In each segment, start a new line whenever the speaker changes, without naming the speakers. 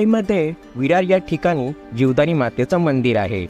मुंबईमध्ये विरार या ठिकाणी जीवदानी मातेचं मंदिर आहे.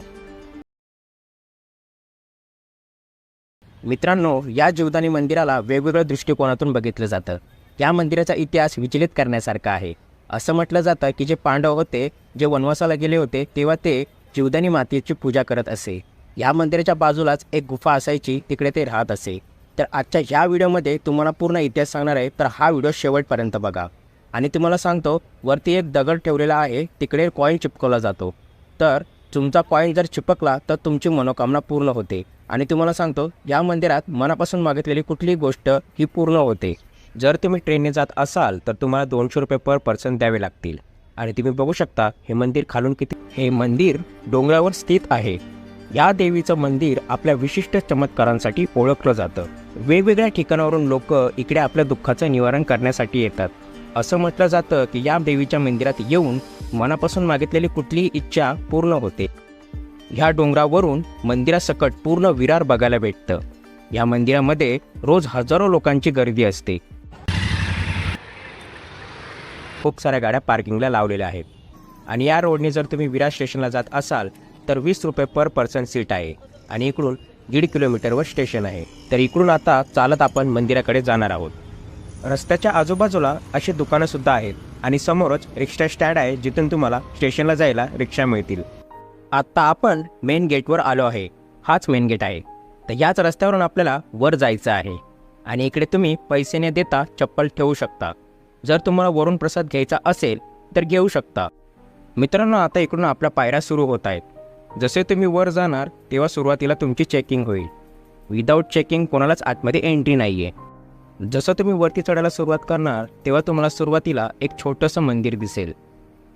मित्रांनो या जीवदानी मंदिराला वेगवेगळ्या दृष्टिकोनातून बघितलं जातं. या मंदिराचा इतिहास विचलित करण्यासारखा आहे. असं म्हटलं जातं की जे पांडव होते जे वनवासाला गेले होते तेव्हा ते जीवदानी मातेची पूजा करत असे. या मंदिराच्या बाजूलाच एक गुफा असायची तिकडे ते राहत असे. तर आजच्या या व्हिडिओमध्ये तुम्हाला पूर्ण इतिहास सांगणार आहे तर हा व्हिडिओ शेवटपर्यंत बघा. आणि तुम्हाला सांगतो वरती एक दगड ठेवलेला आहे तिकडे कॉईन चिपकवला जातो. तर तुमचा कॉईन जर चिपकला तर तुमची मनोकामना पूर्ण होते. आणि तुम्हाला सांगतो या मंदिरात मनापासून मागितलेली कुठलीही गोष्ट ही पूर्ण होते. जर तुम्ही ट्रेनने जात असाल तर तुम्हाला दोनशे रुपये पर पर्सन द्यावे लागतील. आणि तुम्ही बघू शकता हे मंदिर खालून किती हे मंदिर डोंगरावर स्थित आहे. या देवीचं मंदिर आपल्या विशिष्ट चमत्कारांसाठी ओळखलं जातं. वेगवेगळ्या ठिकाणावरून लोक इकडे आपल्या दुःखाचं निवारण करण्यासाठी येतात. असं म्हटलं जातं की या देवीच्या मंदिरात येऊन मनापासून मागितलेली कुठलीही इच्छा पूर्ण होते. ह्या डोंगरावरून मंदिरासकट पूर्ण विरार बघायला भेटतं. या मंदिरामध्ये रोज हजारो लोकांची गर्दी असते. खूप साऱ्या गाड्या पार्किंगला लावलेल्या आहेत. आणि या रोडने जर तुम्ही विरार स्टेशनला जात असाल तर वीस रुपये पर पर्सन सीट आहे. आणि इकडून दीड किलोमीटरवर स्टेशन आहे. तर इकडून आता चालत आपण मंदिराकडे जाणार आहोत. रस्त्याच्या आजूबाजूला अशी दुकानं सुद्धा आहेत आणि समोरच रिक्षा स्टँड आहे जिथून तुम्हाला स्टेशनला जायला रिक्षा मिळतील. आत्ता आपण मेन गेटवर आलो आहे. हाच मेन गेट आहे. तर याच रस्त्यावरून आपल्याला वर जायचं आहे. आणि इकडे तुम्ही पैसे न देता चप्पल ठेवू शकता. जर तुम्हाला वरून प्रसाद घ्यायचा असेल तर घेऊ शकता. मित्रांनो आता इकडून आपल्या पायऱ्या सुरू होत आहेत. जसे तुम्ही वर जाणार तेव्हा सुरुवातीला तुमची चेकिंग होईल. विदाऊट चेकिंग कोणालाच आतमध्ये एंट्री नाही आहे जसं तुम्ही वरती चढायला सुरुवात करणार तेव्हा तुम्हाला सुरुवातीला एक छोटंसं मंदिर दिसेल.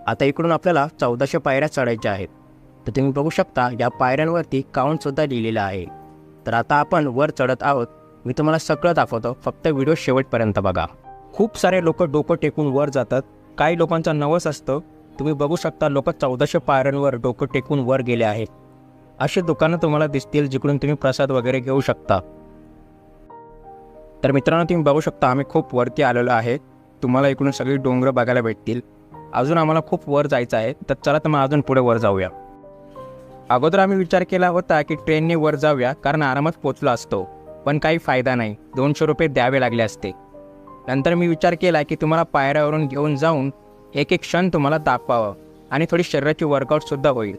आता इकडून आपल्याला चौदाशे पायऱ्या चढायच्या आहेत. तर तुम्ही बघू शकता या पायऱ्यांवरती काउंटसुद्धा लिहिलेलं आहे. तर आता आपण वर चढत आहोत. मी तुम्हाला सगळं दाखवतो फक्त व्हिडिओ शेवटपर्यंत बघा. खूप सारे लोक डोकं टेकून वर जातात. काही लोकांचा नवस असतं. तुम्ही बघू शकता लोक चौदाशे पायऱ्यांवर डोकं टेकून वर गेले आहेत. अशी दुकानं तुम्हाला दिसतील जिकडून तुम्ही प्रसाद वगैरे घेऊ शकता. तर मित्रांनो तुम्ही बघू शकता आम्ही खूप वरती आलेलो आहे. तुम्हाला इकडून सगळी डोंगरं बघायला भेटतील. अजून आम्हाला खूप वर जायचं आहे. तर चला तर मग अजून पुढे वर जाऊया. अगोदर आम्ही विचार केला होता की ट्रेनने वर जाऊया कारण आरामात पोचलो असतो. पण काही फायदा नाही. दोनशे रुपये द्यावे लागले असते. नंतर मी विचार केला की तुम्हाला पायऱ्यावरून घेऊन जाऊन एक एक क्षण तुम्हाला दाखवावं आणि थोडी शरीराची वर्कआउटसुद्धा होईल.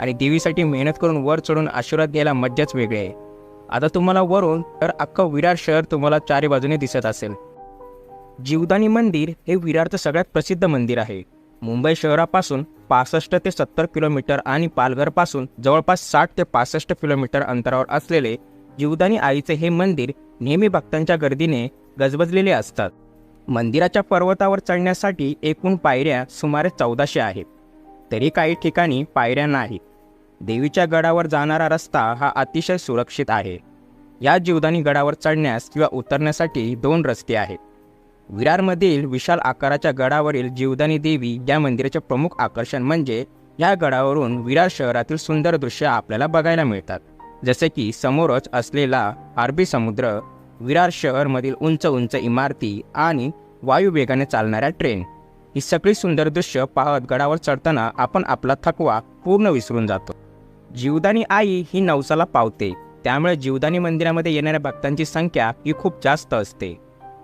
आणि देवीसाठी मेहनत करून वर चढून आशीर्वाद घ्यायला मज्जाच वेगळी आहे. आता तुम्हाला वरून तर अख्खं विरार शहर तुम्हाला चारी बाजूने दिसत असेल. जीवदानी मंदिर हे विरारचं सगळ्यात प्रसिद्ध मंदिर आहे. मुंबई शहरापासून पासष्ट ते सत्तर किलोमीटर आणि पालघरपासून जवळपास साठ ते पासष्ट किलोमीटर अंतरावर असलेले जीवदानी आईचे हे मंदिर नेहमी भक्तांच्या गर्दीने गजबजलेले असतात. मंदिराच्या पर्वतावर चढण्यासाठी एकूण पायऱ्या सुमारे चौदाशे आहेत. तरी काही ठिकाणी पायऱ्या नाहीत. देवीच्या गडावर जाणारा रस्ता हा अतिशय सुरक्षित आहे. या जीवदानी गडावर चढण्यास किंवा उतरण्यासाठी दोन रस्ते आहेत. विरारमधील विशाल आकाराच्या गडावरील जीवदानी देवी या मंदिराचे प्रमुख आकर्षण म्हणजे या गडावरून विरार शहरातील सुंदर दृश्य आपल्याला बघायला मिळतात. जसे की समोरच असलेला अरबी समुद्र विरार शहरमधील उंच उंच इमारती आणि वायुवेगाने चालणाऱ्या ट्रेन. ही सगळी सुंदर दृश्य पाहत गडावर चढताना आपण आपला थकवा पूर्ण विसरून जातो. जीवदानी आई ही नवसाला पावते. त्यामुळे जीवदानी मंदिरामध्ये येणाऱ्या भक्तांची संख्या ही खूप जास्त असते.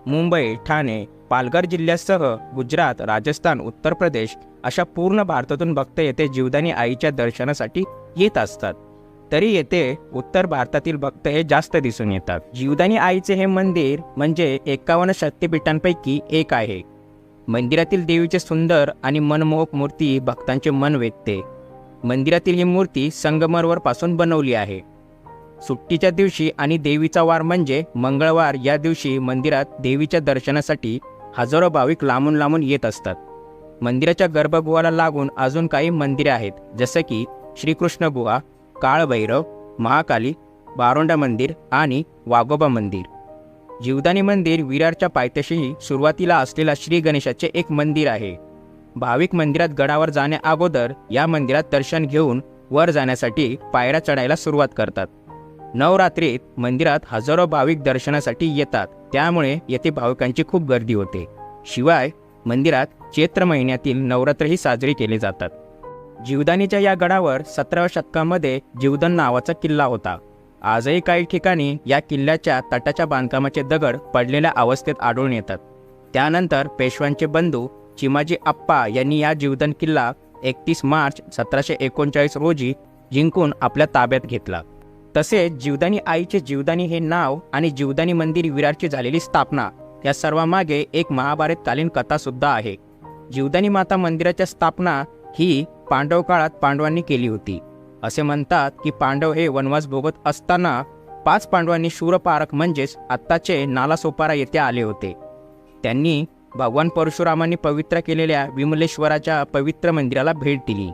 मुंबई ठाणे पालघर जिल्ह्यासह गुजरात राजस्थान उत्तर प्रदेश अशा पूर्ण भारतातून भक्त येथे जीवदानी आईच्या दर्शनासाठी येत असतात. तरी येथे उत्तर भारतातील भक्त हे जास्त दिसून येतात. जीवदानी आईचे हे मंदिर म्हणजे एकावन्न शक्तिपीठांपैकी एक आहे. मंदिरातील देवीचे सुंदर आणि मनमोहक मूर्ती भक्तांचे मन वेधते. मंदिरातील ही मूर्ती संगमरवर पासून बनवली आहे. सुट्टीच्या दिवशी आणि देवीचा वार म्हणजे मंगळवार या दिवशी मंदिरात देवीच्या दर्शनासाठी हजारो भाविक लांबून लांबून येत असतात. मंदिराच्या गर्भगुहाला लागून अजून काही मंदिरे आहेत जसं की श्रीकृष्ण गुहा काळभैरव महाकाली बारोंडा मंदिर आणि वाघोबा मंदिर. जीवदानी मंदिर विरारच्या पायथ्याशी सुरुवातीला असलेला श्री गणेशाचे एक मंदिर आहे. भाविक मंदिरात गडावर जाण्या अगोदर या मंदिरात दर्शन घेऊन वर जाण्यासाठी पायऱ्या चढायला सुरुवात करतात. नवरात्रीत मंदिरात हजारो भाविक दर्शनासाठी येतात. त्यामुळे येथे भाविकांची खूप गर्दी होते. शिवाय मंदिरात चैत्र महिन्यातील नवरात्रही साजरी केले जातात. जीवदानीच्या या गडावर सतराव्या शतकामध्ये जीवदन नावाचा किल्ला होता. आजही काही ठिकाणी या किल्ल्याच्या तटाच्या बांधकामाचे दगड पडलेल्या अवस्थेत आढळून येतात. त्यानंतर पेशव्यांचे बंधू चिमाजी आप्पा यांनी या जीवदान किल्ला एकतीस मार्च सतराशे एकोणचाळीस रोजी जिंकून आपल्या ताब्यात घेतला. तसेच जीवदानी आईचे जीवदानी हे नाव आणि जीवदानी मंदिर विरारची झालेली स्थापना या सर्वामागे एक महाभारतकालीन कथासुद्धा आहे. जीवदानी माता मंदिराच्या स्थापना ही पांडव काळात पांडवांनी केली होती. असे म्हणतात की पांडव हे वनवास भोगत असताना पाच पांडवांनी शूरपारक म्हणजेच आत्ताचे नालासोपारा येथे आले होते. त्यांनी भगवान परशुरामांनी पवित्र केलेल्या विमलेश्वराच्या पवित्र मंदिराला भेट दिली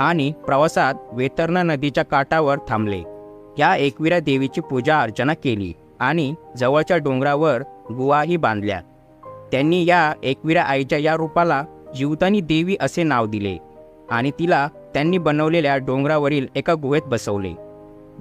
आणि प्रवासात वेतरणा नदीच्या काठावर थांबले. या एकविरा देवीची पूजा अर्चना केली आणि जवळच्या डोंगरावर गुवाही बांधल्या. त्यांनी या एकविरा आईच्या या रूपाला जीवतानी देवी असे नाव दिले आणि तिला त्यांनी बनवलेल्या डोंगरावरील एका गुहेत बसवले.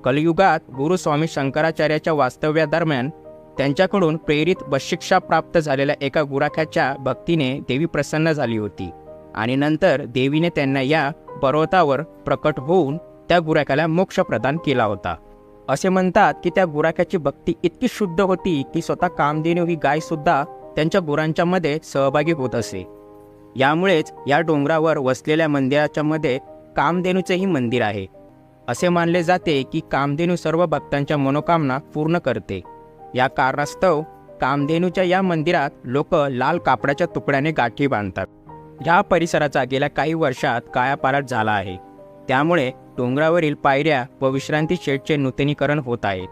कलयुगात गुरुस्वामी शंकराचार्याच्या वास्तव्यादरम्यान त्यांच्याकडून प्रेरित व शिक्षा प्राप्त झालेल्या एका गुराख्याच्या भक्तीने देवी प्रसन्न झाली होती. आणि नंतर देवीने त्यांना या पर्वतावर प्रकट होऊन त्या गुराख्याला मोक्ष प्रदान केला होता. असे म्हणतात की त्या गुराख्याची भक्ती इतकी शुद्ध होती की स्वतः कामधेनू ही गाय सुद्धा त्यांच्या गुरांच्या मध्ये सहभागी होत असे. यामुळेच या डोंगरावर वसलेल्या मंदिराच्या मध्ये कामधेनूचेही मंदिर आहे. असे मानले जाते की कामधेनू सर्व भक्तांच्या मनोकामना पूर्ण करते. या कारणास्तव कामधेनूच्या या मंदिरात लोक लाल कापडाच्या तुकड्याने गाठी बांधतात. या परिसराचा गेल्या काही वर्षात कायापालट झाला आहे. त्यामुळे डोंगरावरील पायऱ्या व विश्रांती शेडचे नूतनीकरण होत आहे.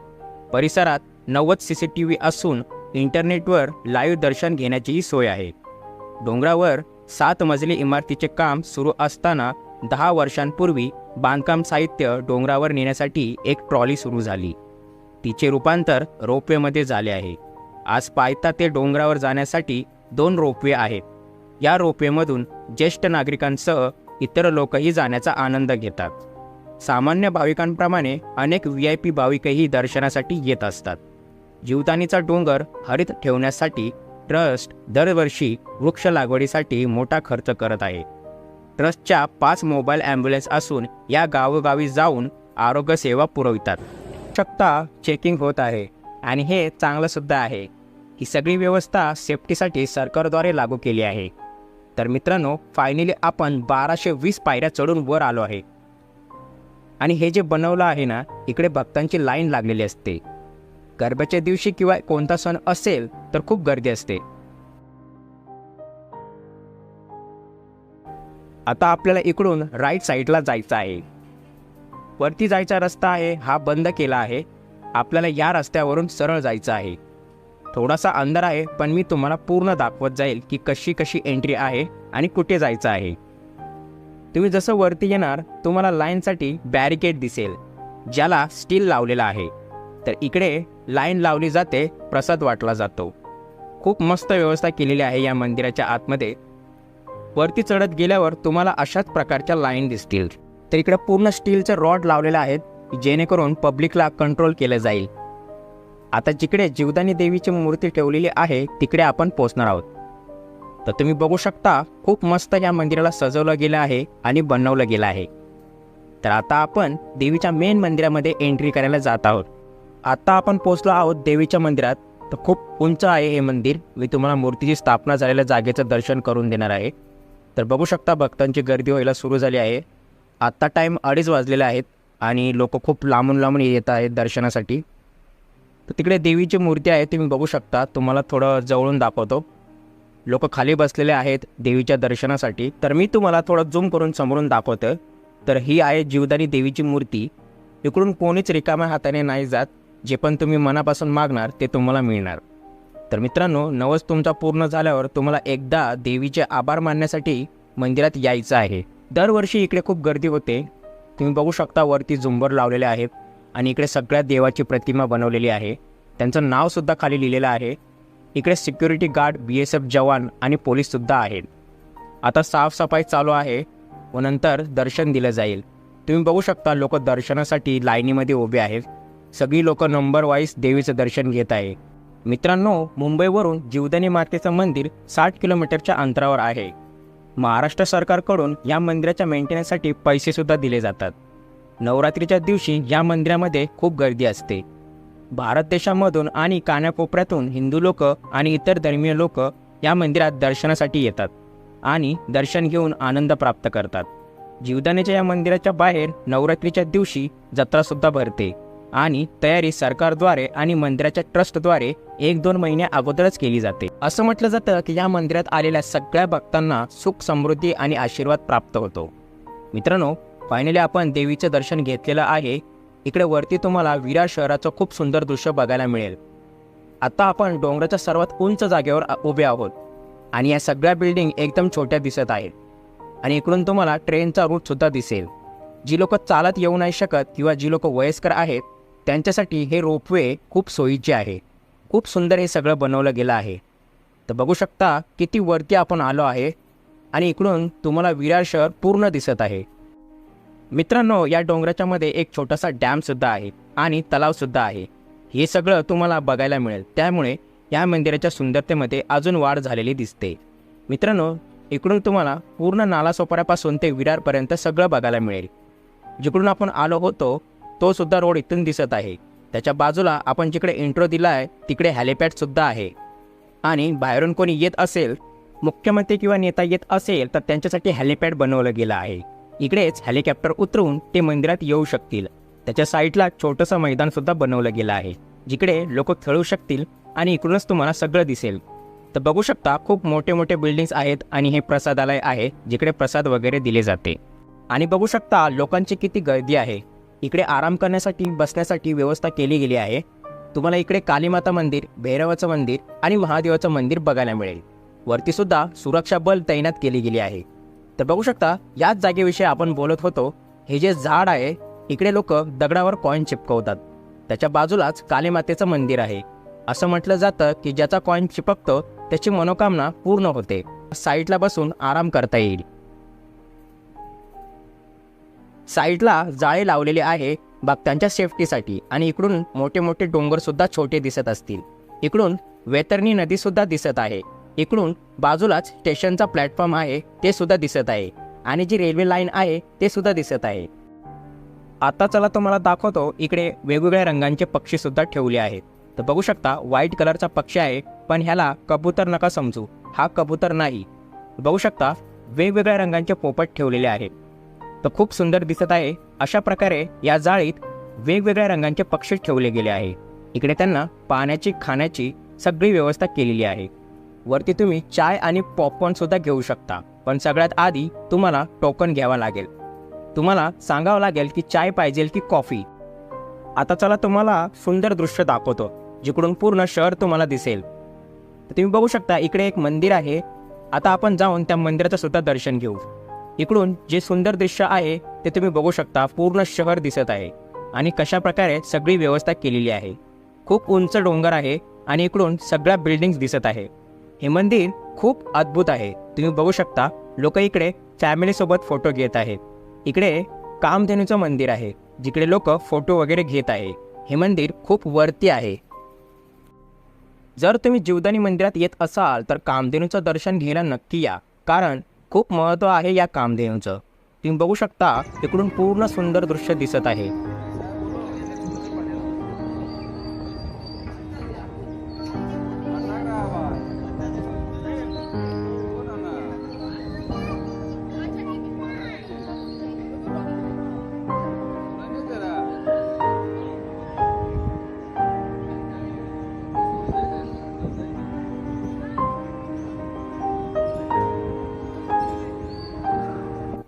परिसरात नव्वद सी सी टी व्ही असून इंटरनेटवर लाईव्ह दर्शन घेण्याचीही सोय आहे. डोंगरावर सात मजली इमारतीचे काम सुरू असताना दहा वर्षांपूर्वी बांधकाम साहित्य डोंगरावर नेण्यासाठी एक ट्रॉली सुरू झाली. तिचे रूपांतर रोपवेमध्ये झाले आहे. आज पायता ते डोंगरावर जाण्यासाठी दोन रोपवे आहेत. या रोपवेमधून ज्येष्ठ नागरिकांसह इतर लोकही जाण्याचा आनंद घेतात. सामान्य भाविकांप्रमाणे अनेक व्ही आय पी भाविकही दर्शनासाठी येत असतात. जीवदानीचा डोंगर हरित ठेवण्यासाठी ट्रस्ट दरवर्षी वृक्ष लागवडीसाठी मोठा खर्च करत आहे. ट्रस्टच्या पाच मोबाईल ॲम्ब्युलन्स असून या गावोगावी जाऊन आरोग्य सेवा पुरवितात. शकता चेकिंग होत आहे. आणि हे चांगलंसुद्धा आहे. ही सगळी व्यवस्था सेफ्टीसाठी सरकारद्वारे लागू केली आहे. तर मित्रांनो फायनली आपण बाराशे वीस पायऱ्या चढून वर आलो आहे. आणि हे जे बनवलं आहे ना इकडे भक्तांची लाईन लागलेली असते. गरब्याच्या दिवशी किंवा कोणता सण असेल तर खूप गर्दी असते. आता आपल्याला इकडून राईट साईडला जायचं आहे. वरती जायचा रस्ता आहे हा बंद केला आहे. आपल्याला या रस्त्यावरून सरळ जायचं आहे. थोडासा अंधार आहे पण मी तुम्हाला पूर्ण दाखवत जाईल की कशी कशी एंट्री आहे आणि कुठे जायचं आहे. तुम्ही जसं वरती येणार तुम्हाला लाईनसाठी बॅरिकेड दिसेल ज्याला स्टील लावलेला आहे. तर इकडे लाईन लावली जाते प्रसाद वाटला जातो. खूप मस्त व्यवस्था केलेली आहे या मंदिराच्या आतमध्ये. वरती चढत गेल्यावर तुम्हाला अशाच प्रकारच्या लाईन दिसतील. तर इकडे पूर्ण स्टीलचं रॉड लावलेलं आहेत जेणेकरून पब्लिकला कंट्रोल केलं जाईल. आता जिकडे जीवदानी देवीची मूर्ती ठेवलेली आहे तिकडे आपण पोचणार आहोत. तर तुम्ही बघू शकता खूप मस्त या मंदिराला सजवलं गेलं आहे आणि बनवलं गेलं आहे. तर आता आपण देवीच्या मेन मंदिरामध्ये एंट्री करायला जात आहोत. आता आपण पोचलो आहोत देवीच्या मंदिरात. तर खूप उंच आहे हे मंदिर. मी तुम्हाला मूर्तीची स्थापना झालेल्या जागेचं दर्शन करून देणार आहे. तर बघू शकता भक्तांची गर्दी व्हायला सुरू झाली आहे. आत्ता टाईम अडीच वाजलेले आहेत आणि लोक खूप लांबून लांबून येत आहेत दर्शनासाठी. तर तिकडे देवीची मूर्ती आहे तुम्ही बघू शकता. तुम्हाला थोडं जवळून दाखवतो. लोक खाली बसलेले आहेत देवीच्या दर्शनासाठी. तर मी तुम्हाला थोडं झूम करून समोरून दाखवतो तर ही आहे जीवदानी देवीची मूर्ती. इकडून कोणीच रिकाम्या हाताने नाही जात. जे पण तुम्ही मनापासून मागणार ते तुम्हाला मिळणार. तर मित्रांनो नवस तुमचा पूर्ण झाल्यावर तुम्हाला एकदा देवीचे आभार मानण्यासाठी मंदिरात यायचं आहे. दरवर्षी इकडे खूप गर्दी होते. तुम्ही बघू शकता वरती झुंबर लावलेले आहेत आणि इकडे सगळ्या देवाची प्रतिमा बनवलेली आहे. त्यांचं नावसुद्धा खाली लिहिलेलं आहे. इकडे security guard B S F जवान आणि पोलीससुद्धा आहेत. आता साफसफाई चालू आहे व नंतर दर्शन दिलं जाईल. तुम्ही बघू शकता लोक दर्शनासाठी लाईनीमध्ये उभे आहेत. सगळी लोक नंबर वाईज देवीचं दर्शन घेत आहे. मित्रांनो मुंबईवरून जीवदानी मातेचं मंदिर साठ किलोमीटरच्या अंतरावर आहे. महाराष्ट्र सरकारकडून या मंदिराच्या मेंटेनन्ससाठी पैसेसुद्धा दिले जातात. नवरात्रीच्या दिवशी या मंदिरामध्ये खूप गर्दी असते. भारत देशामधून आणि कानाकोपऱ्यातून हिंदू लोक आणि इतर धर्मीय लोक या मंदिरात दर्शनासाठी येतात आणि दर्शन घेऊन आनंद प्राप्त करतात. जीवदानीच्या या मंदिराच्या बाहेर नवरात्रीच्या दिवशी जत्रासुद्धा भरते. आणि तयारी सरकारद्वारे आणि मंदिराच्या ट्रस्टद्वारे एक दोन महिन्या अगोदरच केली जाते. असं म्हटलं जातं की या मंदिरात आलेल्या सगळ्या भक्तांना सुख समृद्धी आणि आशीर्वाद प्राप्त होतो. मित्रांनो फायनली आपण देवीचं दर्शन घेतलेलं आहे. इकडे वरती तुम्हाला विरार शहराचं खूप सुंदर दृश्य बघायला मिळेल. आता आपण डोंगराच्या सर्वात उंच जागेवर उभे आहोत आणि या सगळ्या बिल्डिंग एकदम छोट्या दिसत आहेत. आणि इकडून तुम्हाला ट्रेनचा रूटसुद्धा दिसेल. जी लोक चालत येऊ नाही शकत किंवा जी लोक वयस्कर आहेत त्यांच्यासाठी हे रोपवे खूप सोयीचे आहे. खूप सुंदर हे सगळं बनवलं गेलं आहे. तर बघू शकता किती वरती आपण आलो आहे आणि इकडून तुम्हाला विरार शहर पूर्ण दिसत आहे. मित्रांनो या डोंगराच्या मध्ये एक छोटासा डॅमसुद्धा आहे आणि तलावसुद्धा आहे. हे सगळं तुम्हाला बघायला मिळेल. त्यामुळे या मंदिराच्या सुंदरतेमध्ये अजून वाढ झालेली दिसते. मित्रांनो इकडून तुम्हाला पूर्ण नालासोपाऱ्यापासून ते विरारपर्यंत सगळं बघायला मिळेल. जिकडून आपण आलो होतो तो सुद्धा रोड इथून दिसत आहे. त्याच्या बाजूला आपण जिकडे इंट्रो दिला आहे तिकडे हॅलिपॅडसुद्धा आहे. आणि बाहेरून कोणी येत असेल मुख्यमंत्री किंवा नेता येत असेल तर त्यांच्यासाठी हॅलिपॅड बनवलं गेलं आहे. इकडेच हेलिकॉप्टर उतरून ते मंदिरात येऊ शकतील. त्याच्या साईडला छोटंसं मैदानसुद्धा बनवलं गेलं आहे. जिकडे लोक खेळू शकतील आणि इकडूनच तुम्हाला सगळं दिसेल. तर बघू शकता खूप मोठे मोठे बिल्डिंग्स आहेत आणि हे प्रसादालय आहे जिकडे प्रसाद वगैरे दिले जाते. आणि बघू शकता लोकांची किती गर्दी आहे. इकडे आराम करण्यासाठी बसण्यासाठी व्यवस्था केली गेली आहे. तुम्हाला इकडे कालीमाता मंदिर भैरवाचं मंदिर आणि महादेवाचं मंदिर बघायला मिळेल. वरती सुद्धा सुरक्षा बल तैनात केली गेली आहे. तर बघू शकता याच जागेविषयी आपण बोलत होतो हे जे झाड आहे इकडे लोक दगडावर कॉईन चिपकवतात. त्याच्या बाजूलाच कालीमातेचं मंदिर आहे. असं म्हटलं जातं की ज्याचा कॉईन चिपकतो त्याची मनोकामना पूर्ण होते. साईडला बसून आराम करता येईल. साईडला जाळे लावलेले आहे भक्तांच्या सेफ्टीसाठी आणि इकडून मोठे मोठे डोंगर सुद्धा छोटे दिसत असतील. इकडून वेतरणी नदी सुद्धा दिसत आहे. इकडून बाजूलाच स्टेशनचा प्लॅटफॉर्म आहे ते सुद्धा दिसत आहे. आणि जी रेल्वे लाईन आहे ते सुद्धा दिसत आहे. आता चला तुम्हाला दाखवतो इकडे वेगवेगळ्या रंगांचे पक्षी सुद्धा ठेवले आहेत. तर बघू शकता व्हाईट कलरचा पक्षी आहे पण ह्याला कबूतर नका समजू. हा कबूतर नाही. बघू शकता वेगवेगळ्या रंगांचे पोपट ठेवलेले आहेत. तर खूप सुंदर दिसत आहे. अशा प्रकारे या जाळीत वेगवेगळ्या रंगांचे पक्षी ठेवले गेले आहे. इकडे त्यांना पाण्याची खाण्याची सगळी व्यवस्था केलेली आहे. वरती तुम्ही चाय आणि पॉपकॉर्न सुद्धा घेऊ शकता. पण सगळ्यात आधी तुम्हाला टोकन घ्यावा लागेल. तुम्हाला सांगावं लागेल की चाय पाहिजे की कॉफी आता चला तुम्हाला सुंदर दृश्य दाखवतो जिकडून पूर्ण शहर तुम्हाला दिसेल. तर तुम्ही बघू शकता इकडे एक मंदिर आहे. आता आपण जाऊन त्या मंदिराचं सुद्धा दर्शन घेऊ. इकडून जे सुंदर दृश्य आहे ते तुम्ही बघू शकता. पूर्ण शहर दिसत आहे. आणि कशा प्रकारे सगळी व्यवस्था केलेली आहे. खूप उंच डोंगर आहे आणि इकडून सगळ्या बिल्डिंग्स दिसत आहे. हे मंदिर खूप अद्भुत आहे. तुम्ही बघू शकता लोक इकडे फॅमिलीसोबत फोटो घेत आहेत. इकडे कामधेनूचं मंदिर आहे जिकडे लोक फोटो वगैरे घेत आहे. हे मंदिर खूप वरती आहे. जर तुम्ही जीवदानी मंदिरात येत असाल तर कामधेनूचं दर्शन घ्यायला नक्की या. कारण खूप महत्त्व आहे या कामधेनूचं. तुम्ही बघू शकता तिकडून पूर्ण सुंदर दृश्य दिसत आहे.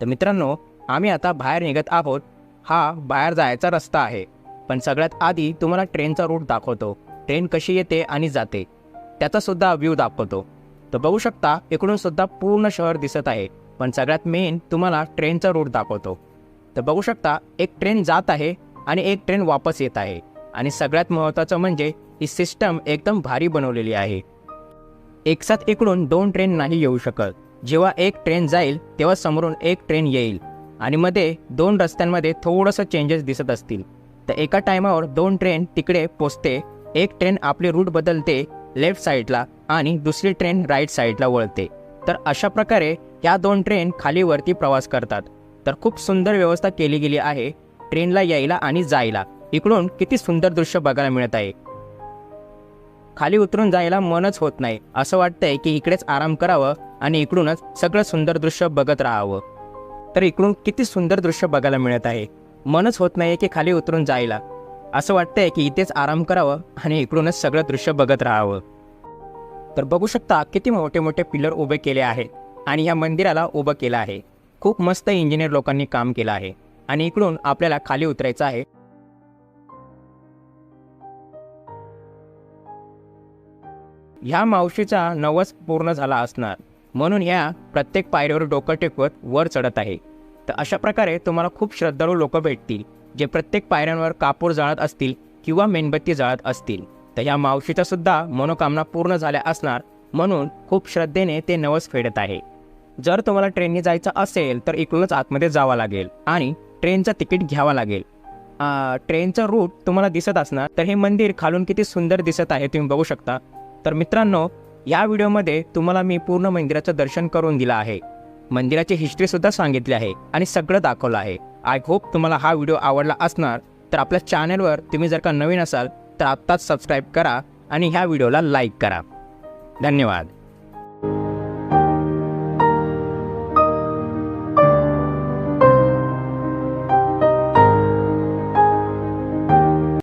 मित्रांनो आम्ही आता बाहेर निघत आहोत. हा बाहेर जायचा रस्ता आहे. पण सगळ्यात आधी तुम्हाला ट्रेनचा रूट दाखवतो. ट्रेन कशी येते आणि जाते. त्याचा सुद्धा व्ह्यू दाखवतो. तर बघू शकता इकडून सुद्धा पूर्ण शहर दिसत आहे. पण सगळ्यात मेन तुम्हाला ट्रेनचा रूट दाखवतो. तर बघू शकता एक ट्रेन जात आहे आणि एक ट्रेन वापस येत आहे. आणि सगळ्यात महत्त्वाचं म्हणजे ही सिस्टम एकदम भारी बनवलेली आहे. एकसाथ इकडून दोन ट्रेन नाही येऊ शकत. जेव्हा एक ट्रेन जाईल तेव्हा समोरून एक ट्रेन येईल. आणि मध्ये दोन रस्त्यांमध्ये थोडंसं चेंजेस दिसत असतील. तर एका टायमावर दोन ट्रेन तिकडे पोचते एक ट्रेन आपली रूट बदलते लेफ्ट साईडला आणि दुसरी ट्रेन राईट साईडला वळते. तर अशा प्रकारे या दोन ट्रेन खालीवरती प्रवास करतात. तर खूप सुंदर व्यवस्था केली गेली आहे ट्रेनला यायला आणि जायला. इकडून किती सुंदर दृश्य बघायला मिळत आहे. खाली उतरून जायला मनच होत नाही. असं वाटतंय की इकडेच आराम करावं आणि इकडूनच सगळं सुंदर दृश्य बघत राहावं. तर इकडून किती सुंदर दृश्य बघायला मिळत आहे? मनच होत नाही की खाली उतरून जायला. असं वाटतंय की इथेच आराम करावं आणि इकडूनच सगळं दृश्य बघत राहावं. तर बघू शकता किती मोठे मोठे पिलर उभे केले आहेत आणि या मंदिराला उभं केलं आहे. खूप मस्त इंजिनियर लोकांनी काम केलं आहे आणि इकडून आपल्याला खाली उतरायचं आहे. ह्या मावशीचा नवस पूर्ण झाला असणार. म्हणून ह्या प्रत्येक पायरीवर डोकं टेकवत वर चढत आहे. तर अशा प्रकारे तुम्हाला खूप श्रद्धाळू लोक भेटतील जे प्रत्येक पायऱ्यांवर कापूर जाळत असतील किंवा मेणबत्ती जाळत असतील. तर ह्या मावशीच्या सुद्धा मनोकामना पूर्ण झाल्या असणार म्हणून खूप श्रद्धेने ते नवस फेडत आहे. जर तुम्हाला ट्रेनने जायचं असेल तर इकडूनच आतमध्ये जावं लागेल आणि ट्रेनचं तिकीट घ्यावं लागेल. ट्रेनचं रूट तुम्हाला दिसत असणार तर हे मंदिर खालून किती सुंदर दिसत आहे तुम्ही बघू शकता. तर मित्रांनो या व्हिडिओमध्ये तुम्हाला मी पूर्ण मंदिराचं दर्शन करून दिलं आहे. मंदिराची हिस्ट्रीसुद्धा सांगितली आहे आणि सगळं दाखवलं आहे. आय होप तुम्हाला हा व्हिडिओ आवडला असणार तर आपल्या चॅनलवर तुम्ही जर का नवीन असाल तर आत्ताच सबस्क्राईब करा आणि ह्या व्हिडिओला लाईक करा. धन्यवाद.